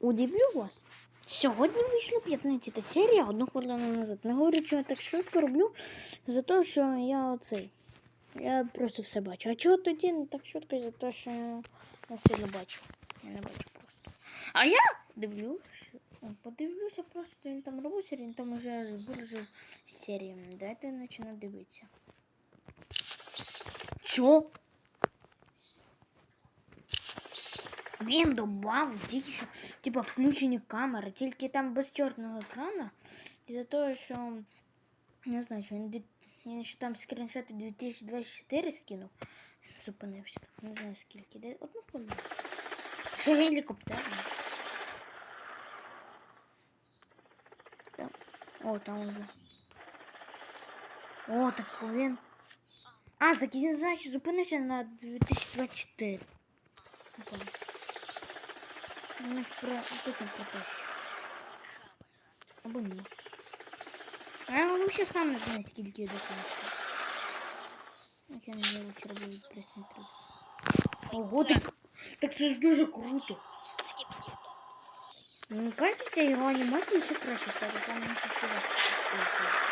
удивлю вас. Сьогодні вийшла 15 серія одну хвилину назад. Не говорю, що я так швидко роблю, за те, що я оцей. Я просто все бачу. А чого тоді не так швидко, за те, що я не сильно бачу. Я не бачу просто. А я дивлюсь. Подивлюся просто, він там робить серію, він там уже виложив серію. Давайте починати дивитися. Чо? Він добавив тільки що, типа, включені камери, тільки там без чорного екрана. І за того, що не знаю, що він, він ще там скріншоти 2024 скинув. Зупинився. Не знаю скільки. Де одну хвилину. Що гелікоптер. Там. О, там уже. О, так він. А, так він, значить, зупинився на 2024. Ну, там. Ну, ж про потім пропущу. Або ні. А я вообще сам не знаю, скільки я досягся. Як я не лучше робив присмотрю. Ого, так, так це ж дуже круто. Мені кажеться, його анімації ще краще стали, там інший чувак. стоїть.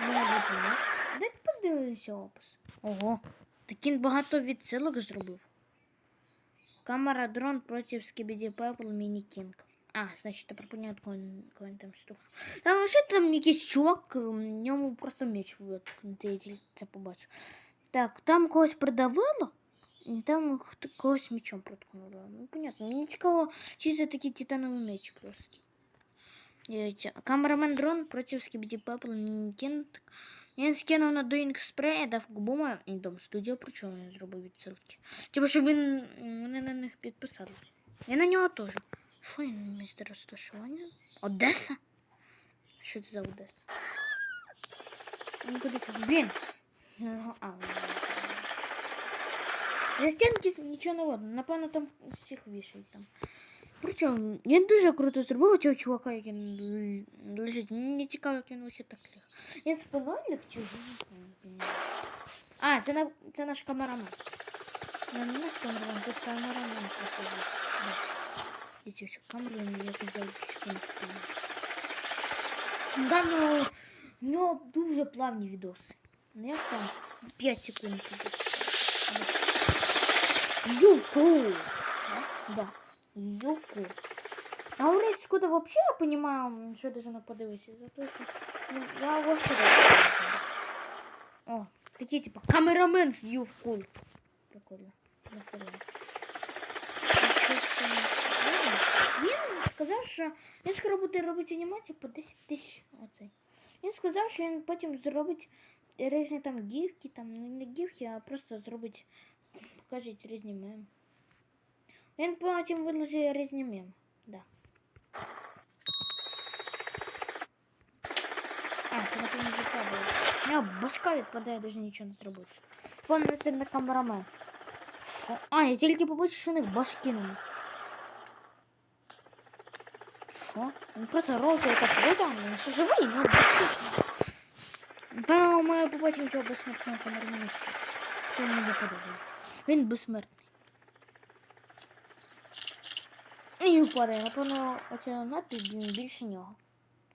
Ну, видно. Дайте опис. Ого, так він багато відсилок зробив. Камера дрон проти Скибіді Пепл Міні Кінг. А, значить, тепер понятно, коли там штука. Там ще там якийсь чувак, в ньому просто меч виткнутий, я тільки це побачив. Так, там когось придавило, і там когось мечом проткнуло. Ну, понятно. Мені цікаво, чи це такий титановий меч просто. Камерамен дрон проти Скибіді Пепл Міні Він скинув на Doing Spray, дав губома і дом студіо, про чого він зробив відсилки. Типу, щоб він вони на них підписались. І на нього теж. Що він місце розташування? Одеса? Що це за Одеса? Ну, куди це? Блін. А, За стінки нічого не видно. Напевно, там всіх вішають там. Причому, він дуже круто зробив цього чувака, який л- лежить. Мені цікаво, як він вообще так ліг. Він спиною ліг чи животом? А, це, на, це наш камерамен. Не, не наш камерамен, тут камерамен просто здесь. Да. І цю всю камеру він якось залучив. Да, ну, в нього дуже плавні відоси. Ну як там 5 секунд відос. Юку! Да? Да. Юку. А говорить, скуда вообще я понимаю, что даже на подивитися, за то, що ну, я вообще не. О, такі типа камерамен з Юку. Прикольно. Він сказав, що він скоро буде робити анімацію по 10 тисяч оцей. Він сказав, що він потім зробить різні там гівки, там ну, не гівки, а просто зробить, покажуть різні меми. Він потім виложить різні меми. Да. А, це напевно за це було. У нього башка відпадає, навіть нічого не зробивши. Повний це на камерамен. Що? А, я тільки побачив, що у них башки нема. Що? Він просто руки так витягнув, він ще живий, ну практично. Та ми побачимо цього безсмертного камерамена все. Він мені подобається. Він безсмертний. І впадає, напевно, оця надпись більше нього.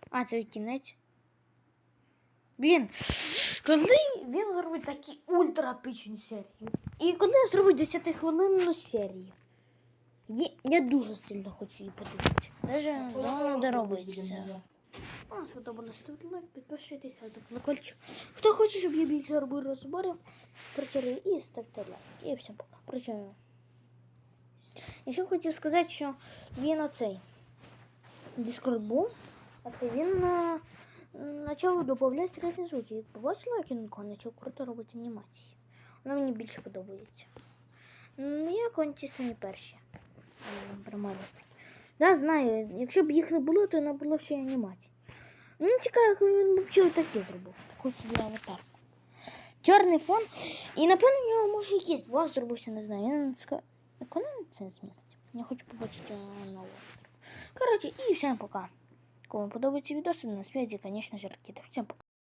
А, це кінець. Блін, коли він зробить такі ультрапічні серії. І коли зробить 10 хвилинну серію. Я, я дуже сильно хочу її подивитися. Даже зона де робиться. Вам сподобалось, ставте лайк, підписуйтесь, ставте колокольчик. Хто хоче, щоб я більше робив розборів, працює і ставте лайк. І всім пока. Працюю. І ще хотів сказати, що він оцей Discord був, а це він е, почав додавати різні звуки. І Побачила, як почав круто робити анімації. Вона мені більше подобається. Ну, я кончі самі перші. Примарності. Да, знаю, якщо б їх не було, то не було ще анімації. Мені цікаво, як він взагалі таке зробив. Таку собі аватарку. Чорний фон. І напевно в нього може якийсь бас зробився, не знаю. Він ска... Коли це змінить? Я хочу побачити нову. Коротше, і всім пока. Кому подобається відео, на связи, звісно, же, ракети. Всім пока.